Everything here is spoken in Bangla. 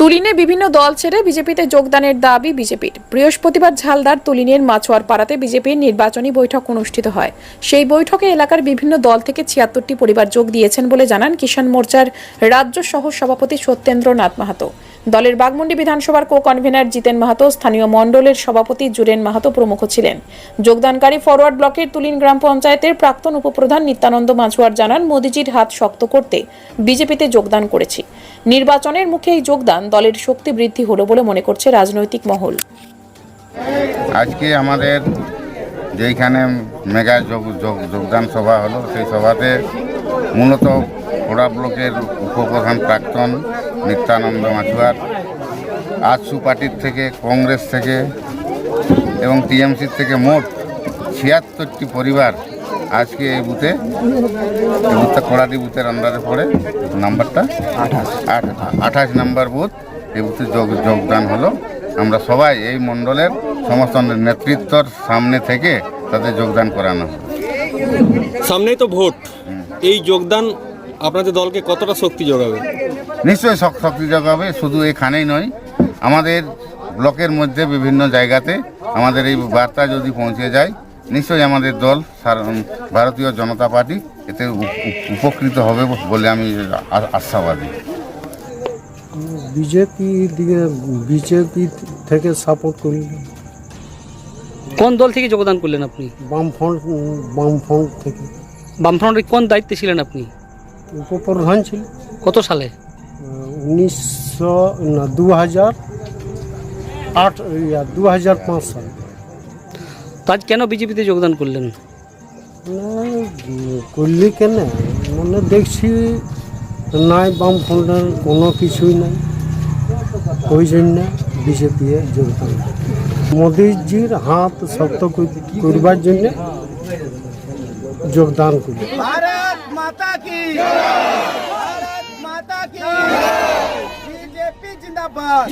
তুলিনে বিভিন্ন দল ছেড়ে বিজেপিতে যোগদানের দাবি বিজেপির। বৃহস্পতিবার ঝালদার তুলিনের মাছোয়ার পাড়াতে বিজেপির নির্বাচনী বৈঠক অনুষ্ঠিত হয়। সেই বৈঠকে এলাকার বিভিন্ন দল থেকে ছিয়াত্তরটি পরিবার যোগ দিয়েছেন বলে জানান কিষাণ মোর্চার রাজ্য সহ সভাপতি সত্যেন্দ্রনাথ মাহাতো। দলের বাগমুন্ডি বিধানসভার কো কনভেনার জিতেন মাহাতো, স্থানীয় মণ্ডলের সভাপতি জুরেন মাহাতো প্রমুখ ছিলেন। যোগদানকারী ফরওয়ার্ড ব্লকের তুলিন গ্রাম পঞ্চায়েতের প্রাক্তন উপপ্রধান নিত্যানন্দ মাঝুয়ার জানান, মোদিজির হাত শক্ত করতে বিজেপিতে যোগদান করেছি। নির্বাচনের মুখে এই যোগদান, দলের শক্তি বৃদ্ধি হলো বলে মনে করছে রাজনৈতিক মহল। আজকে আমাদের যেইখানে মেগা যোগ যোগ- যোগদান সভা হলো, সেই সভাতে মূলত পোড়া ব্লকের উপপ্রধান প্রাক্তন নিত্যানন্দ মাছুয়ার। আজসু পার্টির থেকে কংগ্রেস থেকে এবং টিএমসির থেকে মোট ছিয়াত্তরটি পরিবার আজকে এই বুথে এই বুথটা কোড়াদি বুথের আন্ডারে পড়ে। নাম্বারটা? আঠাশ। আঠাশ নাম্বার বুথ। এই বুথে যোগ যোগদান হলো। আমরা সবাই এই মণ্ডলের সমস্ত নেতৃত্বর সামনে থেকে তাদের যোগদান করানো। হলো। সামনেই তো ভোট। এই যোগদান আপনাদের দলকে কতটা শক্তি যোগাবে? নিশ্চয়ই শক্তি যোগাবে শুধু এখানেই নয়। আমাদের ব্লকের মধ্যে বিভিন্ন জায়গাতে আমাদের এই বার্তা যদি পৌঁছে যায় নিশ্চয়ই আমাদের দল ভারতীয় জনতা পার্টি এতে উপ- উপ- উপকৃত হবে বলে আমি আশাবাদী। বিজেপি দিকে বিজেপি থেকে সাপোর্ট করি। কোন দল থেকে যোগদান করলেন আপনি? বামফ্রন্ট বামফ্রন্ট থেকে। বামফ্রন্টের কোন দায়িত্বে ছিলেন আপনি? উপপ্রধান ছিল। কত সালে? উনিশশো না দু হাজার আট দু হাজার পাঁচ সাল। তাজ কেন বিজেপিতে যোগদান করলেন? করলি কেন? মানে দেখছি নাই বামফ্রন্টের কোনো কিছুই নাই। ওই জন্য বিজেপি যোগদান মোদীজির হাত শক্ত করবার জন্য যোগদান করি माता की भारत माता की बीजेपी जिंदाबाद